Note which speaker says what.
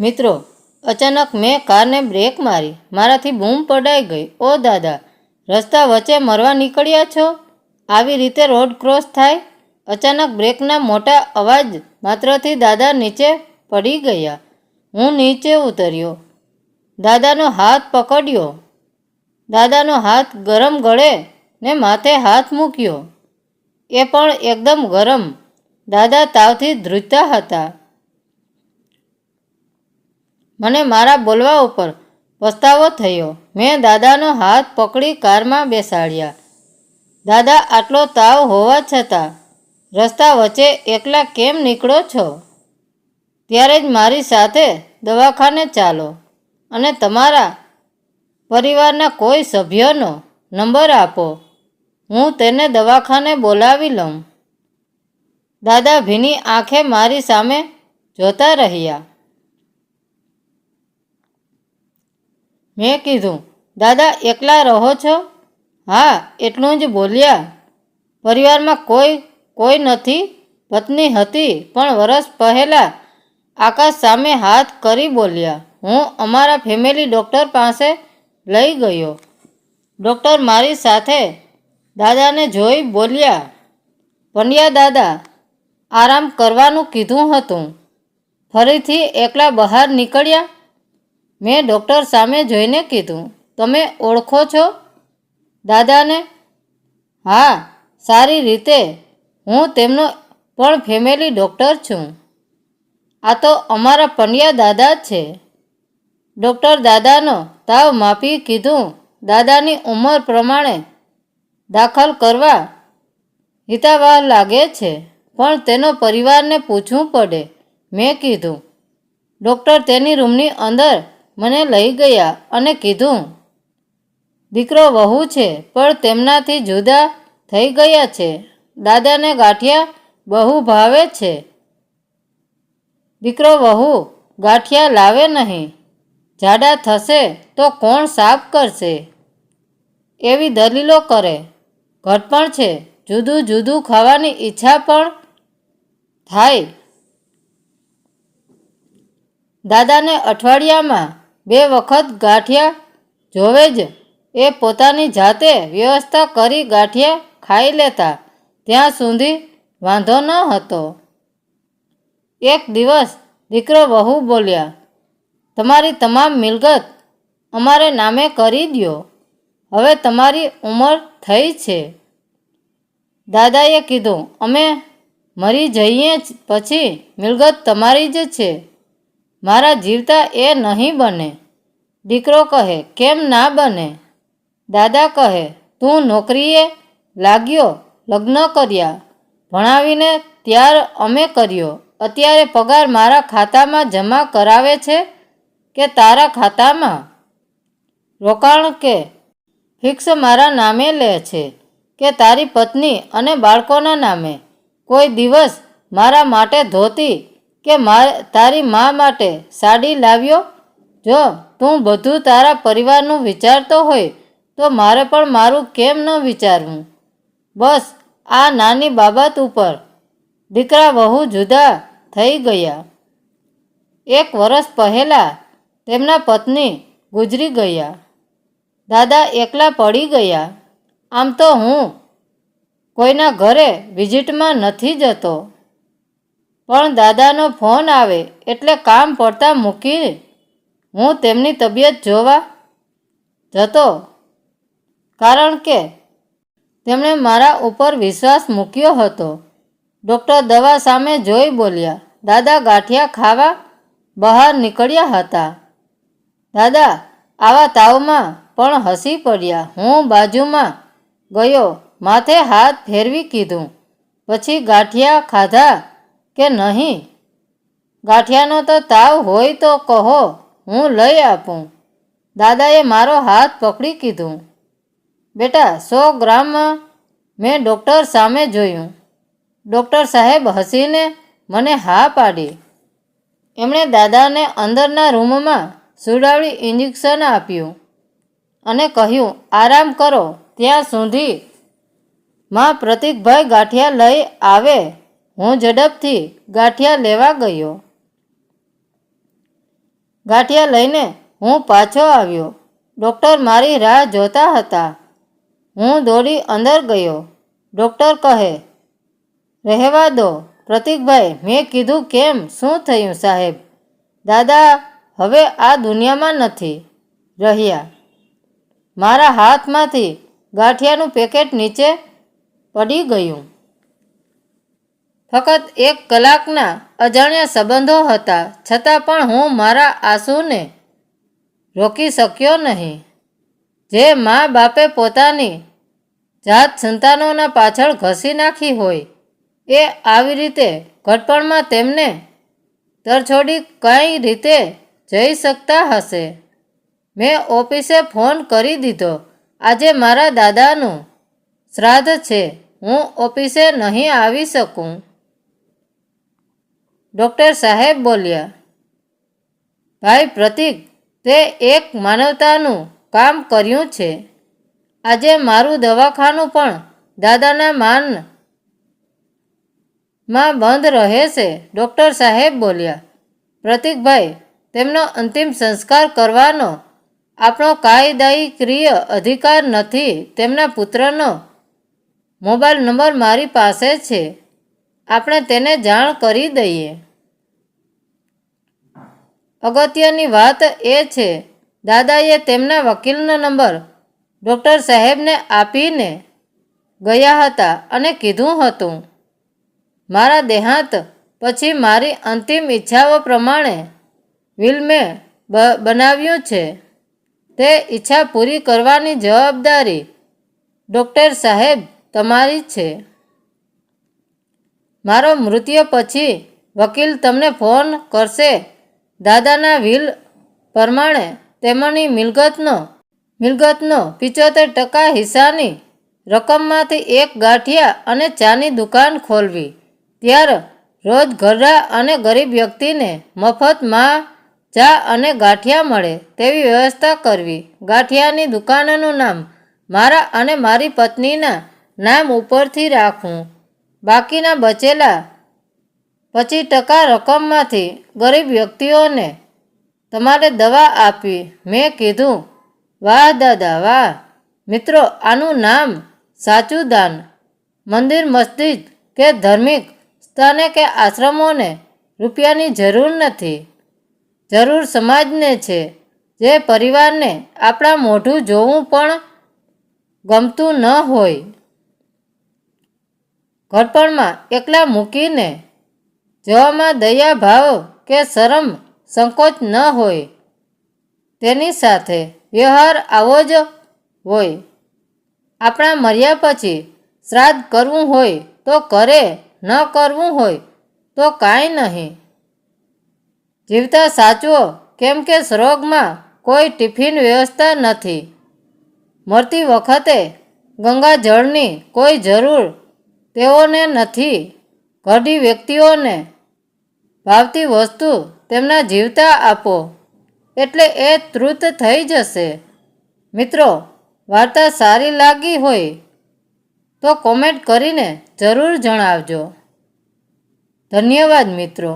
Speaker 1: મિત્રો, અચાનક મેં કારને બ્રેક મારી. મારાથી બૂમ પડાઈ ગઈ. ઓ દાદા, રસ્તા વચ્ચે મરવા નીકળ્યા છો? આવી રીતે રોડ ક્રોસ થાય? અચાનક બ્રેકના મોટા અવાજ માત્રથી દાદા નીચે પડી ગયા. હું નીચે ઉતર્યો. દાદાનો હાથ પકડ્યો. દાદાનો હાથ ગરમ ગળે ને માથે હાથ મૂક્યો. એ પણ એકદમ ગરમ. દાદા તાવથી ધ્રુજતા હતા. મને મારા બોલવા ઉપર પસ્તાવો થયો. મેં દાદાનો હાથ પકડી કારમાં બેસાડ્યા. દાદા, આટલો તાવ હોવા છતાં રસ્તા વચ્ચે એકલા કેમ નીકળો છો? ત્યારે જ મારી સાથે દવાખાને ચાલો અને તમારા પરિવારના કોઈ સભ્યનો નંબર આપો. હું તેને દવાખાને બોલાવી લઉં. દાદા ભીની આંખે મારી સામે જોતા રહ્યા. મેં કીધું, દાદા, એકલા રહો છો? હા, એટલું જ બોલ્યા. પરિવારમાં કોઈ કોઈ નથી, પત્ની હતી, પણ વરસ પહેલાં આકાશ સામે હાથ કરી બોલ્યા. હું અમારા ફેમિલી ડૉક્ટર પાસે લઈ ગયો. ડૉક્ટર મારી સાથે દાદાને જોઈ બોલ્યા, પંડ્યા દાદા, આરામ કરવાનું કીધું હતું. ફરીથી એકલા બહાર નીકળ્યા? મેં ડૉક્ટર સામે જોઈને કીધું, તમે ઓળખો છો? દાદાને, હા, સારી રીતે. હું તેમનો પણ ફેમિલી ડૉક્ટર છું. આ તો અમારા પંડ્યા દાદા છે. ડૉક્ટર દાદાનો તાવ માપી કીધું, દાદાની ઉંમર પ્રમાણે દાખલ કરવા હિતાવહ લાગે છે, પણ તેનો પરિવારને પૂછવું પડે. મેં કીધું. ડૉક્ટર તેની રૂમની અંદર મને લઈ ગયા અને કીધું, દીકરો વહુ છે, પણ તેમનાથી જુદા થઈ ગયા છે. દાદાને ગાંઠિયા બહુ ભાવે છે. દીકરો વહુ, ગાંઠિયા લાવે નહીં. જાડા થશે તો કોણ સાફ કરશે? એવી દલીલો કરે. ઘટપણ છે. જુદું જુદું ખાવાની ઈચ્છા પણ થાય. દાદાને અઠવાડિયામાં બે વખત ગાંઠિયા જોવે જ. એ પોતાની જાતે વ્યવસ્થા કરી ગાંઠિયા ખાઈ લેતા. ત્યાં સુધી વાંધો ન હતો. એક દિવસ દીકરો વહુ બોલ્યા, તમારી તમામ મિલકત અમારે નામે કરી દ્યો. હવે તમારી ઉંમર થઈ છે. દાદાએ કીધું, અમે મરી જઈએ પછી મિલકત તમારી જ છે. મારા જીવતા એ નહીં બને. દીકરો કહે, કેમ ના બને? દાદા કહે, તું નોકરીએ લાગ્યો, લગ્ન કર્યા. ભણાવીને ત્યાર અમે કર્યો. અત્યારે પગાર મારા ખાતામાં જમા કરાવે છે કે તારા ખાતામાં? રોકાણ કે ફિક્સ મારા નામે લે છે કે તારી પત્ની અને બાળકોના નામે? કોઈ દિવસ મારા માટે ધોતી કે તારી મા માટે સાડી લાવ્યો? જો તું બધું તારા પરિવારનું વિચારતો હોય, તો મારે પણ મારું કેમ ન વિચારવું? બસ, આ નાની બાબત ઉપર દીકરા વહુ જુદા થઈ ગયા. એક વર્ષ પહેલાં તેમના પત્ની ગુજરી ગયા. દાદા એકલા પડી ગયા. આમ તો હું કોઈના ઘરે વિઝિટમાં નથી જતો. પણ દાદાનો ફોન આવે એટલે કામ પડતા મૂકી હું તેમની તબિયત જોવા જતો. કારણ કે તેમણે મારા ઉપર વિશ્વાસ મૂક્યો હતો. ડૉક્ટર દવા સામે જોઈ બોલ્યા, દાદા ગાંઠિયા ખાવા બહાર નીકળ્યા હતા. દાદા, આવા તાવમાં પણ હસી પડ્યા. હું બાજુમાં ગયો, માથે હાથ ફેરવી કીધું. પછી ગાંઠિયા ખાધા કે નહીં? ગાંઠિયાનો તો તાવ હોય તો કહો, હું લઈ આપું. દાદાએ મારો હાથ પકડી કીધું. બેટા, સો ગ્રામમાં મેં ડૉક્ટર સામે જોયું. ડૉક્ટર સાહેબ હસીને મને હા પાડી. એમણે દાદાને અંદરના રૂમમાં સુડાવી ઇન્જેક્શન આપ્યું અને કહ્યું, આરામ કરો, ત્યાં સુધી માં પ્રતિકભાઈ ગાંઠિયા લઈ આવે. હું ઝડપથી ગાંઠિયા લેવા ગયો. ગાંઠિયા લઈને હું પાછો આવ્યો. ડૉક્ટર મારી રાહ જોતા હતા. હું દોડી અંદર ગયો. ડૉક્ટર કહે, રહેવા દો. પ્રતિકભાઈ, મેં કીધું કેમ? શું થયું સાહેબ? દાદા, હવે આ દુનિયામાં નથી રહ્યા. મારા હાથમાંથી ગાંઠિયાનું પેકેટ નીચે પડી ગયું. ફક્ત એક કલાકના અજાણ્યા સંબંધો હતા, છતાં પણ હું મારા આંસુને રોકી શક્યો નહીં. જે મા બાપે પોતાની જાત સંતાનોના પાછળ ઘસી નાખી હોય, એ આવી રીતે ઘટપણમાં તેમને તરછોડી કઈ રીતે જઈ શકતા હશે? મેં ઓફિસે ફોન કરી દીધો. આજે મારા દાદાનું શ્રાદ્ધ છે. હું ઓફિસે નહીં આવી શકું. ડૉક્ટર સાહેબ બોલ્યા, ભાઈ પ્રતિક, તે એક માનવતાનું કામ કર્યું છે. આજે મારું દવાખાનું પણ દાદાના માનમાં બંધ રહે છે. ડૉક્ટર સાહેબ બોલ્યા પ્રતિકભાઈ તેમનો અંતિમ સંસ્કાર કરવાનો આપણો કાયદાયીક્રિય અધિકાર નથી. તેમના પુત્રનો મોબાઈલ નંબર મારી પાસે છે. આપણે તેને જાણ કરી દઈએ. અગત્યની વાત એ છે, દાદાએ તેમના વકીલનો નંબર ડૉક્ટર સાહેબને આપીને ગયા હતા અને કીધું હતું, મારા દેહાંત પછી મારી અંતિમ ઈચ્છાઓ પ્રમાણે વિલ મેં બનાવ્યું છે. તે ઈચ્છા પૂરી કરવાની જવાબદારી ડૉક્ટર સાહેબ તમારી છે. મારો મૃત્યુ પછી વકીલ તમને ફોન કરશે દાદાના વિલ પ્રમાણે તેમની મિલકતનો મિલકતનો પિચોતેર ટકા હિસ્સાની રકમમાંથી એક ગાંઠિયા અને ચાની દુકાન ખોલવી. ત્યારે રોજ ગરડા અને ગરીબ વ્યક્તિને મફતમાં ચા અને ગાંઠિયા મળે તેવી વ્યવસ્થા કરવી. ગાંઠિયાની દુકાનનું નામ મારા અને મારી પત્નીના નામ ઉપરથી રાખવું. બાકીના બચેલા પચીસ ટકા રકમમાંથી ગરીબ વ્યક્તિઓને તમારે દવા આપી મેં કીધું, વાહ દાદા, વાહ. મિત્રો, આનું નામ સાચું દાન. મંદિર, મસ્જિદ કે ધાર્મિક સ્થાને કે આશ્રમોને રૂપિયાની જરૂર નથી. જરૂર સમાજને છે. જે પરિવારને આપણા મોઢું જોવું પણ ગમતું ન હોય. ઘડપણમાં એકલા મૂકીને જવામાં દયા ભાવ કે શરમ સંકોચ ન હોય, તેની સાથે વ્યવહાર આવો જ હોય. આપણા મર્યા પછી શ્રાદ્ધ કરવું હોય તો કરે, ન કરવું હોય તો કાંઈ નહીં. જીવતા સાચવો કેમ કે સ્વર્ગમાં કોઈ ટિફિન વ્યવસ્થા નથી. મરતી વખતે ગંગાજળની કોઈ જરૂર તેઓને નથી. ઘડી વ્યક્તિઓને ભાવતી વસ્તુ તેમના જીવતા આપો, એટલે એ તૃત થઈ જશે. મિત્રો, વાર્તા સારી લાગી હોય તો કોમેન્ટ કરીને જરૂર જણાવજો. ધન્યવાદ મિત્રો.